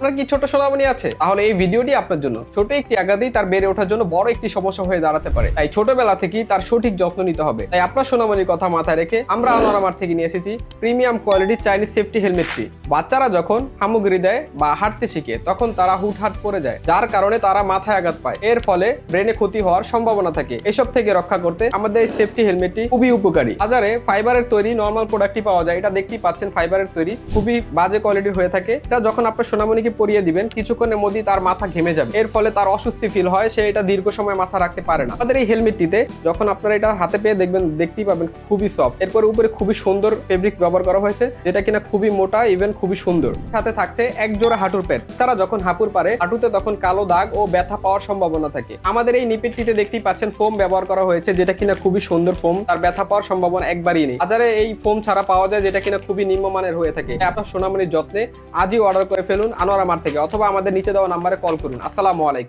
আপনার কি ছোট সোনামণি আছে? তাহলে এই ভিডিওটি আপনার জন্য। ছোট একটি আঘাতেই তার বেড়ে ওঠার জন্য বড় একটি সমস্যা হয়ে দাঁড়াতে পারে। তাই ছোটবেলা থেকেই তার সঠিক যত্ন নিতে হবে। তাই আপনার সোনামণির কথা মাথায় রেখে আমরা আনোরামার থেকে নিয়ে এসেছি প্রিমিয়াম কোয়ালিটির চাইনিজ সেফটি হেলমেটটি বাচ্চারা যখন সামগ্রী দেয় বা হাঁটতে শিখে, তখন তারা হুটহাট পড়ে যায়, যার কারণে তারা মাথায় আঘাত পায়। এর ফলে ব্রেনে ক্ষতি হওয়ার সম্ভাবনা থাকে। এসব থেকে রক্ষা করতে আমাদের এই সেফটি হেলমেটটি খুবই উপকারী। বাজারে ফাইবারের তৈরি নর্মাল প্রোডাক্টটি পাওয়া যায়। এটা দেখতেই পাচ্ছেন, ফাইবারের তৈরি খুবই বাজে কোয়ালিটির হয়ে থাকে। এটা যখন আপনার সোনামণিকে পরিয়ে দিবেন, কিছুক্ষণের মধ্যেই তার মাথা ঘেমে যাবে। এর ফলে তার অস্বস্তি ফিল হয়, সে এটা দীর্ঘ সময় মাথা রাখতে পারে না। আমাদের এই হেলমেটটিতে যখন আপনারা এটা হাতে পেয়ে দেখবেন, দেখতেই পাবেন খুবই সফট এরপরে উপরে খুবই সুন্দর ফেব্রিক্স ব্যবহার করা হয়েছে, যেটা কিনা খুবই মোটা ইভেন খুবই সুন্দর। সাথে থাকছে এক জোড়া হাঁটুর প্যাড তারা যখন হাঁপুর পারে, হাঁটুতে তখন কালো দাগ ও ব্যথা পাওয়ার সম্ভাবনা থাকে। আমাদের এই নিপেটটিতে দেখতেই পাচ্ছেন ফোম ব্যবহার করা হয়েছে, যেটা কিনা খুবই সুন্দর ফোম তার ব্যথা পাওয়ার সম্ভাবনা একবারই নেই। বাজারে এই ফোম ছাড়া পাওয়া যায়, যেটা কিনা খুবই নিম্নমানের হয়ে থাকে। আপনার সোনামণির যত্নে আজই অর্ডার করে ফেলুন। আনোয়ারা মার থেকে অথবা আমাদের নিচে দেওয়া নাম্বারে কল করুন। আসসালামু আলাইকুম।